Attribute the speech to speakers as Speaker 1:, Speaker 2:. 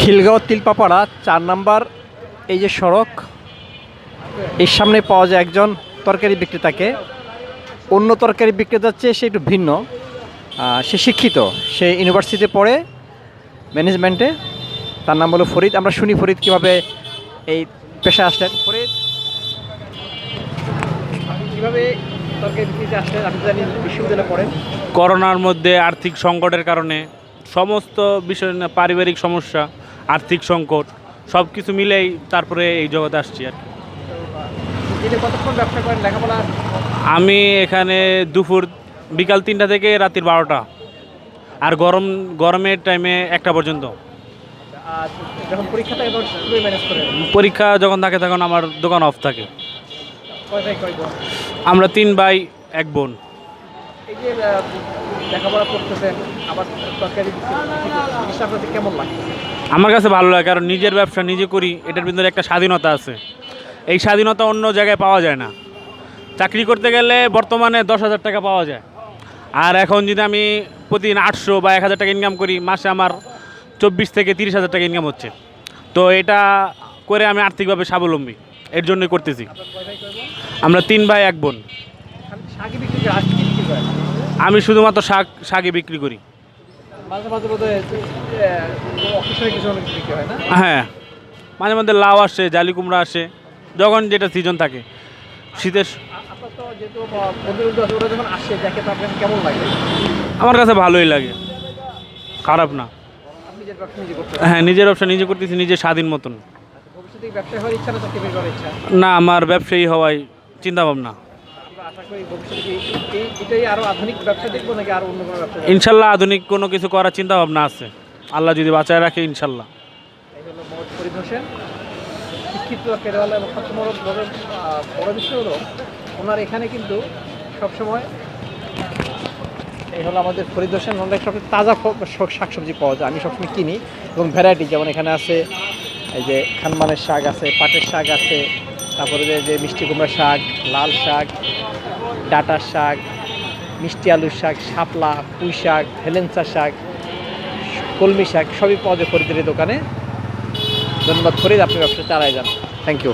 Speaker 1: খিলগাঁও তিলপাপাড়া, চার নাম্বার এই যে সড়ক, এর সামনে পাওয়া যায় একজন তরকারি বিক্রেতাকে। অন্য তরকারি বিক্রেতার চেয়ে সে একটু ভিন্ন। সে শিক্ষিত, সে ইউনিভার্সিটিতে পড়ে, ম্যানেজমেন্টে। তার নাম হলো ফরিদ। আমরা শুনি ফরিদ কীভাবে এই পেশায় আসলেন। ফরিদ কীভাবে তরকারি বিক্রিতে আসলেন? আপনি জানি বিশ্ববিদ্যালয়ে পড়েন।
Speaker 2: করোনার মধ্যে আর্থিক সংকটের কারণে সমস্ত বিষয় পারিবারিক সমস্যা আর্থিক সংকট সব কিছু মিলেই তারপরে এই জগতে আসছি আর আমি এখানে দুপুর বিকাল তিনটা থেকে রাত্রির বারোটা আর গরম গরমের টাইমে একটা পর্যন্ত।
Speaker 1: পরীক্ষা
Speaker 2: যখন থাকে তখন আমার দোকান অফ থাকে? আমরা তিন ভাই এক বোন।
Speaker 1: লেখাপড়া করতেছেন আবার জিনিসটা আপনাদের কেমন লাগে
Speaker 2: আমার কাছে ভালো লাগে কারণ নিজের ব্যবসা নিজে করি এটার ভিতরে একটা স্বাধীনতা আছে। এই স্বাধীনতা অন্য জায়গায় পাওয়া যায় না। চাকরি করতে গেলে বর্তমানে দশ হাজার টাকা পাওয়া যায়। আর এখন যদি আমি প্রতিদিন আটশো বা এক হাজার টাকা ইনকাম করি মাসে আমার চব্বিশ থেকে তিরিশ হাজার টাকা ইনকাম হচ্ছে। তো এটা করে আমি আর্থিকভাবে স্বাবলম্বী। এর জন্যই করতেছি? আমরা তিন ভাই এক বোন। আমি শুধুমাত্র শাক শাকই বিক্রি করি।
Speaker 1: হয়
Speaker 2: মাঝে মধ্যে লাউ আসে জালি কুমড়া আসে যখন যেটা সিজন থাকে। শীতের আমার কাছে ভালোই লাগে। খারাপ না। হ্যাঁ নিজের ব্যবসা নিজে করতেছি নিজে স্বাধীন মতন।
Speaker 1: না
Speaker 2: আমার ব্যবসায়ী হওয়ায় চিন্তা ভাবনা ইনশাল্লাহ আধুনিক কোনো কিছু করার চিন্তা ভাবনা আছে। আল্লাহ যদি বাঁচায় রাখে ইনশাল্লাহ।
Speaker 1: শিক্ষিত এবং সবচেয়ে বড় বিষয় হলো ওনার এখানে কিন্তু সবসময় এই হলো আমাদের ফরিদ হোসেন ওনার সবচেয়ে তাজা শাকসবজি পাওয়া যায়। আমি সবসময় কিনি এবং ভ্যারাইটি যেমন এখানে আছে এই যে খানমানের শাক আছে পাটের শাক আছে তারপরে যে যে মিষ্টি কুমড়া শাক লাল শাক ডাটার শাক, মিষ্টি আলুর শাক, শাপলা, পুঁই শাক হেলেন্সা শাক, কলমি শাক, সবই পাওয়া যায় ফরিদের দোকানে। ধন্যবাদ ফরিদ, আপনি ব্যবসা চালাই যান। Thank you